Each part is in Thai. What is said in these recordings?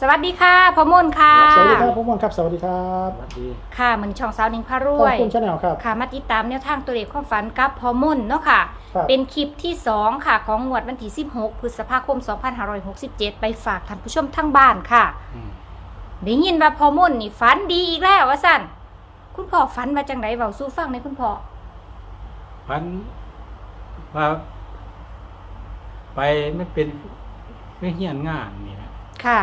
สวัสดีค่ะพ่อมนค่ะ สวัสดีครับพ่อมอนครับ สวัสดีครับสวัสดีค่ะเหมือนช่องสาวนิงพารขอวบย คุณชาแนลครับ ค่ะมาติดตามแนวทางตัวเลขความฝันกับพ่อมนเนาะค่ะ ครับ เป็นคลิปที่ 2 ค่ะ ของงวดวันที่ 16 พฤษภาคม 2567 ไปฝากท่านผู้ชมทั้งบ้านค่ะ อืมได้ยินว่าพ่อมนนี่ฝันดีอีกแล้วว่าสั่นคุณพ่อฝันมาจังไดเว้าสู้ฟังในอยคุณพ่อพันว่าไปไม่เป็นไม่เฮียนงานนี่นะค่ะ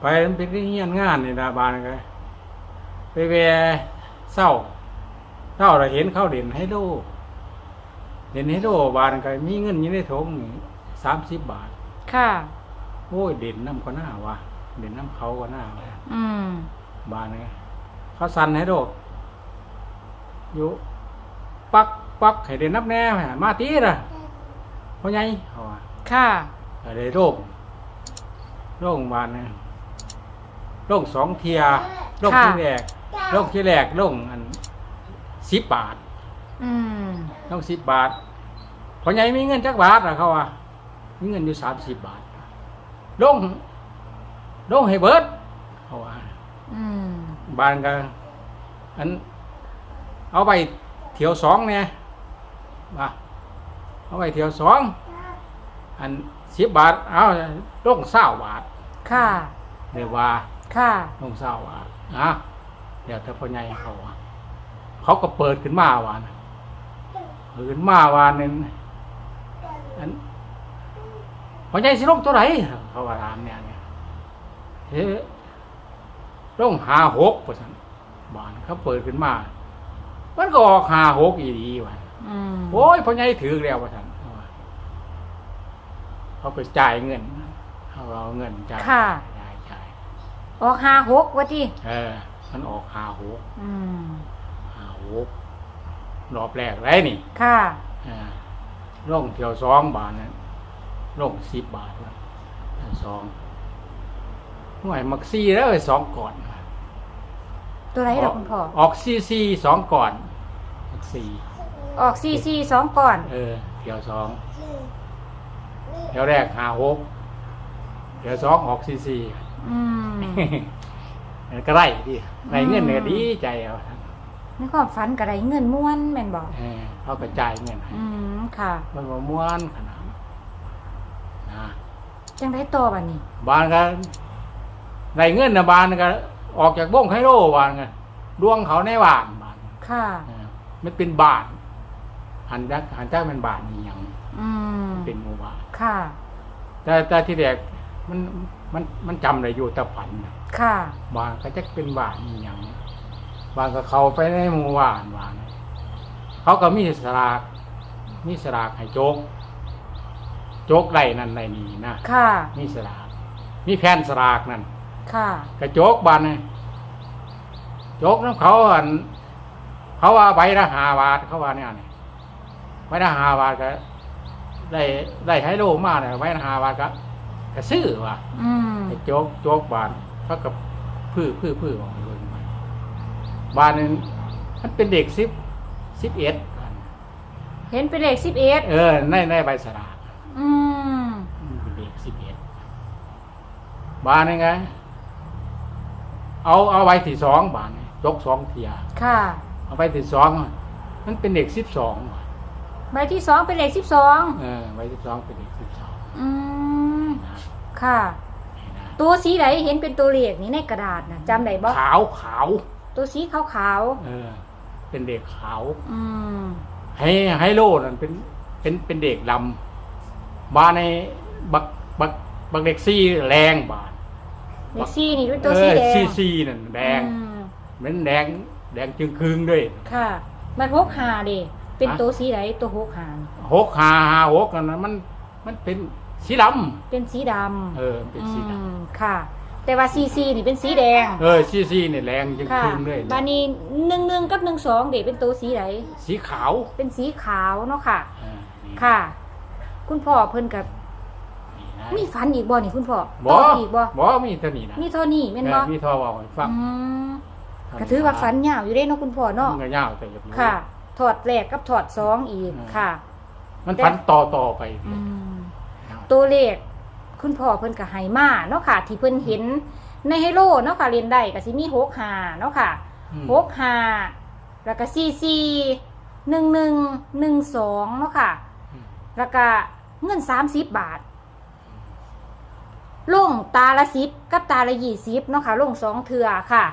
ไปมันเป็นเฮียนงานนี่นะบานก็ไปแวเศร้าเศร้าเราเห็นเขาเด่นให้โลเด่นให้โลบานก็มีเงินอยู่ในถุงสามสิบบาท ค่ะ โอ้ยเด่นน้ำก็น่าวะเด่นน้ำเขาก็น่าวะอืมบานไงเขาสั่นให้โลอยู่ปักปักให้เด่นนับแน่มาตีละเพราะไงเขาว่าค่ะอะไรโรคโรคบานนะ โรคสองเทียโรคค่ะที่แรกโรคที่แรกโรคอันสิบบาทอืมโรคสิบบาทเพราะไงมีเงินจักบาทอะเขาว่ามีเงินอยู่สามสิบบาทโรคโรคให้เบิร์ดเขาว่าอืมบานกันอัน เอาไปเที่ยวสองเนี่ยว่าเอาไปเที่ยวสองอันสิบบาท เอาลงเศร้าบาท ค่ะเรียกว่า ค่ะ ลงเศร้าบาทนะเดี๋ยวถ้าพ่อใหญ่เขาว่าเขาก็เปิดขึ้นมาวานเปิดขึ้นมาวานนึงอันพ่อใหญ่สิลงตัวไหนเขาว่าถามเนี่ยเนี่ยเฮ้ลงหาหกประชันบานเขาเปิดขึ้นมา มันก็ออกหาหกอีดีวะอืมโอ้ยพ่อใหญ่ถือแล้วประชันเขาว่าเขาก็จ่ายเงินเขาเอาเงินจ่ายจ่ายจ่าย ออกห้าหกว่าที่เออ มันออกหาหกอืมหาหกรอบแรกไรนี่ค่ะอ่าร่องเที่ยวสองบาทนะร่องสิบบาทนะสองห่วยมักซี่แล้วไอ้สองก่อน ตัวไหนดอกคุณพ่อ ออกซีซีสองก่อนมักซี่ออกซีซีสองก่อน เออเที่ยวสองเที่ยวแรกหาหกเที่ยวสองออกซีซี อืม ก็ไรดิไรเงินเนี่ยดีใจเอาในความฝันกระไรเงินม้วนแม่นบอกเออเขากระจายเงินให้อืมค่ะ มันมาม้วนขนาดนะจังได้ต่อบันนี้บานก็ไรเงินนะบานก็ ออกจากบ้งไฮโร่บานก็ดวงเขาในบ้านบานค่ะ เออมันเป็นบ้านหันจักหันจักเป็นบ้านนี่ยังอืมเป็นหมู่บ้าน ค่ะ แต่แต่ที่แรก มันมันมันจำได้อยู่แต่ฝันน่ะค่ะบ้านก็จะเป็นบ้านนี่ยังบ้านก็เข้าไปในหมู่บ้านบ้านเขาก็มีสลากมีสลากให้โจกโจกไรนั่นไรนี่นะค่ะ มีสลากมีแผ่นสลากนั่นค่ะ กระโจกบานนี่โจกน้ำเขาอันเขาว่าใบละหาบาทเขาว่าเนี่ยนี่ใบละหาบาทก็ ได้ได้ให้โลมาเนี่ยใบละหาบาทก็ ก็ซื้อว่ะอืมกระโจกโจกบานเขากับพื้อพื้อพื้อออกมาเลยมาบานนึงมันเป็นเด็กสิบสิบเอ็ดเห็นเป็นเลขสิบเอ็ดเออในในใบสลากอืมมันเป็นเด็กสิบเอ็ดบานยังไงเอาเอาใบที่สองบานนี่ยกสองเทียค่ะ เอาใบที่สองมันเป็นเด็กสิบสองใบที่สองเป็นเลขสิบสองเออใบที่สองเป็นเด็กสิบสองอืมนะ ค่ะนี่นะตัวสีไหนเห็นเป็นตัวเลขนี่ในกระดาษนะจำได้บ่ขาวขาวตัวสีขาวขาวเออ เป็นเด็กขาวๆอืมให้ไฮโลนั่นเป็นเป็นเป็นเด็กลำบานในบักบักบักเด็กซี่แรงบานเลขสี่นี่เป็นตัวสีแดเอองซีซีนั่นแดงอืมเหมือนแดงแดงจึงคืงด้วยค่ะ มันหกหาเด้เป็นฮะตัวสีไหนตัวหกหาหกหาหาหกนั่นนะมันมันเป็น สีดเป็นสีดำเออเป็นสีดอืมค่ะ แต่ว่าซีซีนี่เป็นสีแดงำเออซีซีเนี่ยแรงจึงค่ะคืงด้วยบานี้หนึ่งหนึ่งกับหนึ่งสองเด็เป็นตัวสีไหนสีขาวเป็นสีขาวเนาะค่ะ เออนี่ค่ะ คุณพ่อเพิ่นกับนี่นะมีฝันอีกบ่นี่คุณพ่อบ่ต่ออีกบ่บ่มีเท่านี้นะมีเท่านี้แม่นบ่เออมีเท่าเว่าให้ฟังอืมก็ถือว่าฝันยาวอยู่เด้เนาะคุณพ่อเนาะมันก็ยาวแต่อย่ารู้ค่ะ ถอดแรกกับถอดสองอีกอืม ค่ะ มันฝันต่อต่อไป อืมยาว ตัวเลขคุณพ่อเพิ่นก็ให้มาเนาะค่ะ ที่เพิ่นเห็นในไฮโลเนาะค่ะเรียนได้ก็สิมีหกหาเนาะค่ะอืมหกหาแล้วก็ซีซีหนึ่งหนึ่งหนึ่งสองเนาะค่ะอืมแล้วก็เงินสามสิบบาทลงตาละสิบกับตาละยี่สิบเนาะค่ะลงสองเทือค่ะ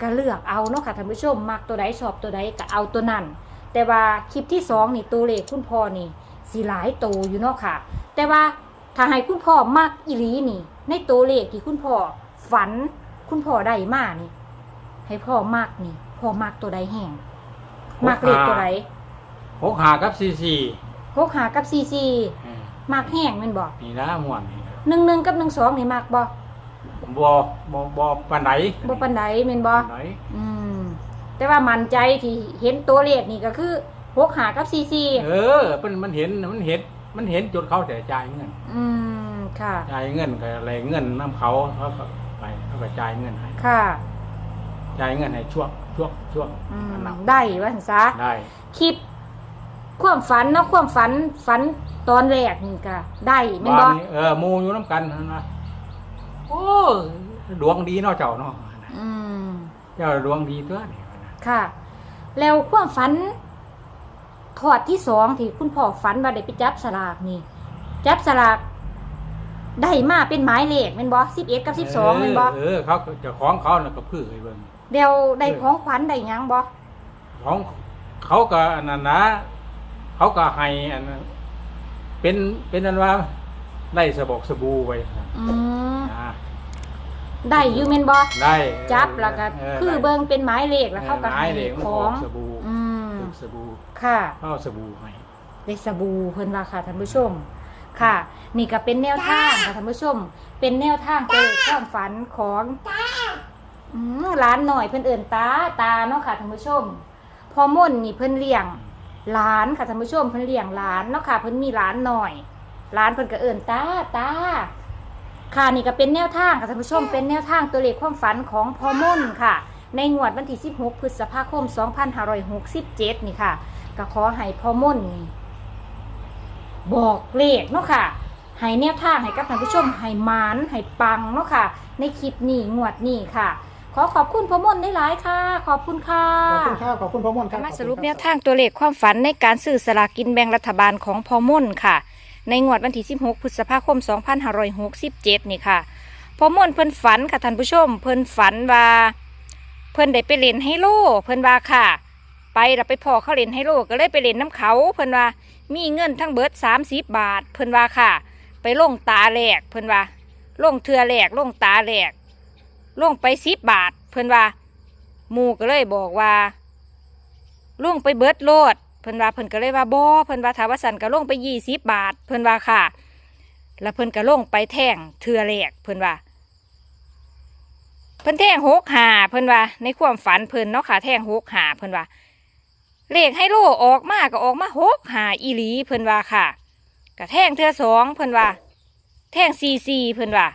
ก็เลือกเอาเนาะค่ะท่านผู้ชมมักตัวใดชอบตัวใดก็เอาตัวนั้นแต่ว่าคลิปที่สองนี่ตัวเลขคุณพ่อนี่ สีหลายโตวอยู่เนาะค่ะ แต่ว่าถ้าให้คุณพ่อมักอีหลีนี่ ในตัวเลขที่คุณพ่อฝันคุณพ่อได้มานี่ ให้พ่อมักนี่ พ่อมักตัวใดแห้งมักเลขตัวใดหกหากับสี่สี่หกหากับซีซีเออมักแห้งแมันบอกนี่นะม่วนนี่นะหนึ่งหนึ่งกับหนึ่งสองนี่มักบ่บ่บ่บ่ปานไหนบ่ปันใดแม่นบ่ปานไหนอืมแต่ว่ามั่นใจที่เห็นตัวเลขนี่ก็คือ หกหากับซีซีเออมันมันเห็นมันเห็นมันเห็นจุดเขาแต่จ่ายเงินอืมค่ะ จ่ายเงินก็อะไรเงินน้ำเขาเขาก็ไปเขาก็จ่ายเงินให้ค่ะจ่ายเงินให้ช่วงช่วงช่วงอืมอันนั้นได้ว่าซั่นซะได้ คลิป ความฝันเนาะความฝันฝันตอนแรกนี่ก็ได้แม่นบ่บ้านนี้เออหมูอยู่น้ำกันนั่นนะโอ้ดวงดีเนาะเจ้าเนาะอืม เจ้าดวงดีตัวนี่นะค่ะ แล้วความฝัน ทอดที่สองที่คุณพ่อฝันว่าได้ไปจับสลากนี่จับสลากได้มาเป็นหมายเลขแม่นบ่11กับ12แม่นบ่เออเขาเจะของเขาน่ะก็พื้ไอ้เบิ่งเดี๋ยวได้ของขวัญได้หยังบ่ของเขาก็อันนั้นนะเขาก็ให้อันนั้นเป็นเป็นอันว่าได้สบอกสบู่ไว้นะอืมนะได้อยู่แม่นบ่ได้จับแล้วก็ออคือได้เบิ่งเป็นหมายเลขแล้วเขาก็หให้มายเลขมันขออองกสบู่อืมเป็น สบู่ค่ะเขาเอาสบู่ให้ได้สบู่เพิ่นว่าค่ะท่านผู้ชม ค่ะ นี่ก็เป็นแนวทางค่ะท่านผู้ชม เป็นแนวทางตัวเลขความฝันของอืมร้านหน่อยเพิ่นเอิ่นตาตาเนาะค่ะท่านผู้ชม พอม่นนี่เพิ่นเลี้ยงหลานค่ะท่านผู้ชมเพิ่นเลี้ยงหลานเนาะค่ะเพิ่นมีหลานหน่อยหลานเพิ่นก็เอิ่นตาตาค่ะนี่ก็เป็นแนวทางค่ะท่านผู้ชม เป็นแนวทางตัวเลขความฝันของพอม่นค่ะ ในงวดวันที่ 16 พฤษภาคม 2567 นี่ค่ะ ก็ขอให้พอม่นนี่บอกเลขเนาะค่ะ ให้แนวทางให้กับท่านผู้ชม ให้หมาน ให้ปังเนาะค่ะ ในคลิปนี้งวดนี้ค่ะ ขอขอบคุณพอม่นได้หลายๆค่ะ ขอบคุณค่ะ ขอบคุณครับขอบคุณพ่อมนครับ มาขอบสคุณรุปคบแนวทางตัวเลขความฝันในการซื้อสลากกินแบ่งรัฐบาลของพอม่นค่ะ ในงวดวันที่ 16 พฤษภาคม 2567 นี่ค่ะพอม่นเพิ่นฝันค่ะท่านผู้ชม เพิ่นฝันว่า เพิ่นได้ไปเล่นไฮโลเพิ่นว่าค่ะ ไปแล้วไปพอเขาเล่นไฮโลก็เลยไปเล่นน้ำเขาเพิ่นว่ามีเงินทั้งเบิด30บาท เพิ่นว่าค่ะ ไปลงตาแหลกเพิ่นว่าลงเทือแหลกลงตาแหลกลงไป10บบาท เพิ่นว่าหมูก็เลยบอกว่าลงไปเบิดโลดเพิ่นว่าเพิ่นก็เลยว่าบ่เพิ่นว่าถาวสันก็ลงไปยี่สิบบาท เพิ่นว่าค่ะ แล้วเพิ่นก็ลงไปแท่งเทือแรกเพิ่นว่า เพิ่นแท่งหกหาเพิ่นว่า ในความฝันเพิ่นเนาะค่ะแท่งหกหาเพิ่นว่าเลขให้โลออกมาก็ออกมาหกหาอีหลีเพิ่นว่าค่ะก็แท่งเทือสองเพิ่นว่า แท่งซีซีเพิ่นว่า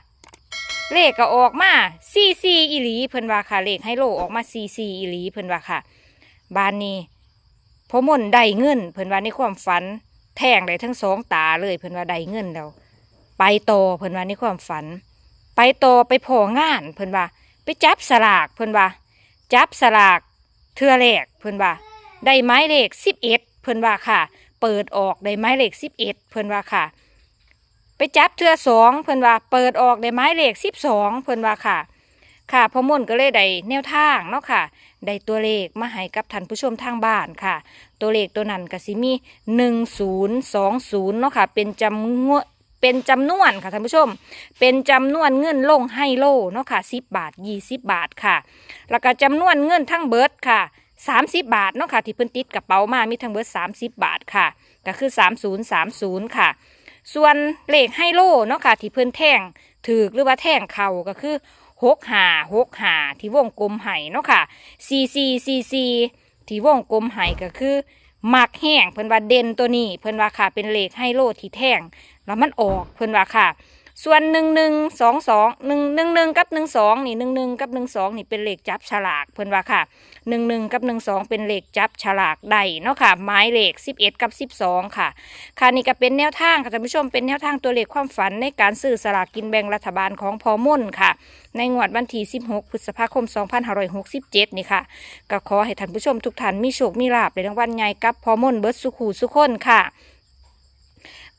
เลขก็ออกมาซีซีอีหลีเพิ่นว่าค่ะ เลขให้โลออกมาซีซีอีหลีเพิ่นว่าค่ะ บานนี้พอมนได้เงินเพิ่นว่าในความฝัน แทงได้ทั้งสองตาเลยเพิ่นว่าได้เงินแล้ว ไปโตเพิ่นว่าในความฝัน ไปโตไปพองานเพิ่นว่า ไปจับสลากเพิ่นว่า จับสลากเทือแรกเพิ่นว่า ได้ไม้เลขสิบเอ็ดเพิ่นว่าค่ะ เปิดออกได้ไม้เลขสิบเอ็ดเพิ่นว่าค่ะ ไปจับเทือสองเพิ่นว่า เปิดออกได้ไม้เลขสิบสองเพิ่นว่าค่ะ ค่ะพอมนก็เลยได้แนวทางเนาะค่ะได้ตัวเลขมาให้กับท่านผู้ชมทางบ้านค่ะ ตัวเลขตัวนั้นก็สิมีหนึ่งศูนย์สองศูนย์เนาะค่ะ เป็นจำนวน เป็นจำนวนค่ะท่านผู้ชม เป็นจำนวนเงินลงให้โลเนาะค่ะสิบบาทยี่สิบบาทค่ะ แล้วก็จำนวนเงินทั้งเบิร์ดค่ะสามสิบบาทเนาะค่ะที่เพิ่นติดกระเป๋ามามีทั้งเบิร์ดสามสิบบาทค่ะ ก็คือสามศูนย์สามศูนย์ค่ะ ส่วนเลขให้โลเนาะค่ะที่เพิ่นแท่งถือหรือว่าแท่งเข่าก็คือหกหาหกหาที่วงกลมไห้เนาะค่ะซีซีซีซีที่วงกลมไห้ก็คือ มักแห้งเพิ่นว่าเด่นตัวนี้ เพิ่นว่าค่ะ เป็นเลขไฮโลที่แท่ง แล้วมันออกเพิ่นว่าค่ะ ส่วนหนึ่งหนึ่งสองสองหนึ่งหนึ่งหนึ่งกับหนึ่งสองนี่หนึ่งหนึ่งกับหนึ่งสองนี่เป็นเลขจับฉลากเพิ่นว่าค่ะ หนึ่งหนึ่งกับหนึ่งสองเป็นเลขจับฉลากใดเนาะค่ะหมายเลขสิบเอ็ดกับสิบสองค่ะ ค่ะนี่ก็เป็นแนวทางค่ะท่านผู้ชมเป็นแนวทางตัวเลขความฝันในการซื้อสลากกินแบ่งรัฐบาลของพอมุ่นค่ะ ในงวดวันที่16พฤษภาคม2567นี่ค่ะ ก็ขอให้ท่านผู้ชมทุกท่านมีโชคมีลาบในรางวัลใหญ่กับพอมุ่นเบิร์ดสุขูสุขคนค่ะ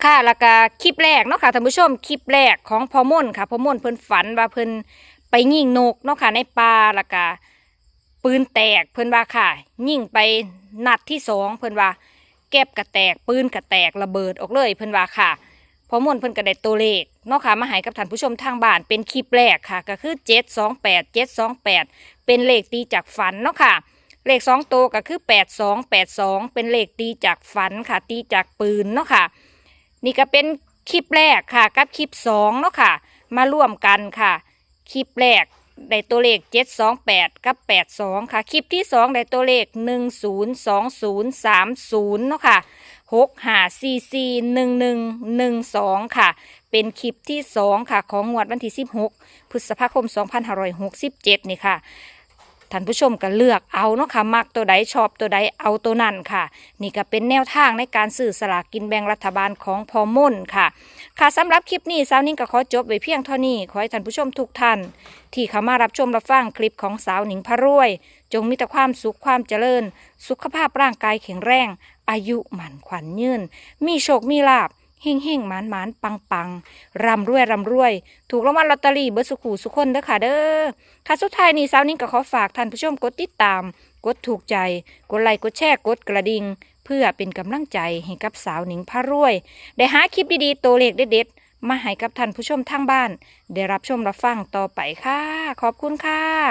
ค่ะแล้วก็คลิปแรกเนาะค่ะท่านผู้ชมคลิปแรกของพอมุ่นค่ะพอมุ่นเพิ่นฝันว่าเพิ่นไปยิงนกเนาะค่ะในป่าแล้วก็ ปืนแตกเพิ่นว่าค่ะ ยิงไปนัดที่สองเพิ่นว่า แก็บกระแตกปืนกระแตกระเบิดออกเลยเพิ่นว่าค่ะพอมวนเพิ่นก็ได้ตัวเลขเนาะค่ะมาให้กับท่านผู้ชมทางบ้านเป็นคลิปแรกค่ะ ก็คือ728 728เจ็ดสองแปดเป็นเลขตีจากฝันเนาะค่ะเลขสองตัวก็คือ8282เป็นเลขตีจากฝันค่ะ ตีจากปืนเนาะค่ะ นี่ก็เป็นคลิปแรกค่ะ กับคลิปสองเนาะค่ะ มาร่วมกันค่ะ คลิปแรก ได้ตัวเลข 728 กับ 82 ค่ะ คลิปที่ 2 ได้ตัวเลข 102030 เนาะค่ะ6 5 4 4 1 1 1 2 ค่ะ เป็นคลิปที่ 2 ค่ะ ของงวดวันที่ 16 พฤษภาคม 2567 นี่ค่ะ ท่านผู้ชมก็เลือกเอาเนาะค่ะมักตัวใดชอบตัวใดเอาตัวนั้นค่ะ นี่ก็เป็นแนวทางในการสื่อสลากกินแบ่งรัฐบาลของพอม่นค่ะ ค่ะสำหรับคลิปนี้สาวนิ่งก็ขอจบไว้เพียงเท่านี้ ขอให้ท่านผู้ชมทุกท่าน ที่เข้ามารับชมรับฟังคลิปของสาวหนิงพระรวย จงมีแต่ความสุขความเจริญ สุขภาพร่างกายแข็งแรง อายุหมั่นขวัญยืนมีโชคมีลาบ เฮ่งเฮ่งหมานหมานปังปังรำรวยรำรวย ถูกรางวัลลอตเตอรี่เบอร์สุขูสุขคนเด้อค่ะเด้อค่ะสุดท้ายนี้สาวนิ่งก็ขอฝากท่านผู้ชมกดติดตาม กดถูกใจ กดไลค์กดแชร์กดกระดิ่งเพื่อเป็นกำลังใจให้กับสาวหนิงพระรวย ได้หาคลิปดีๆตัวเลขเด็ดๆมาให้กับท่านผู้ชมทางบ้าน ได้รับชมรับฟังต่อไปค่ะ ขอบคุณค่ะ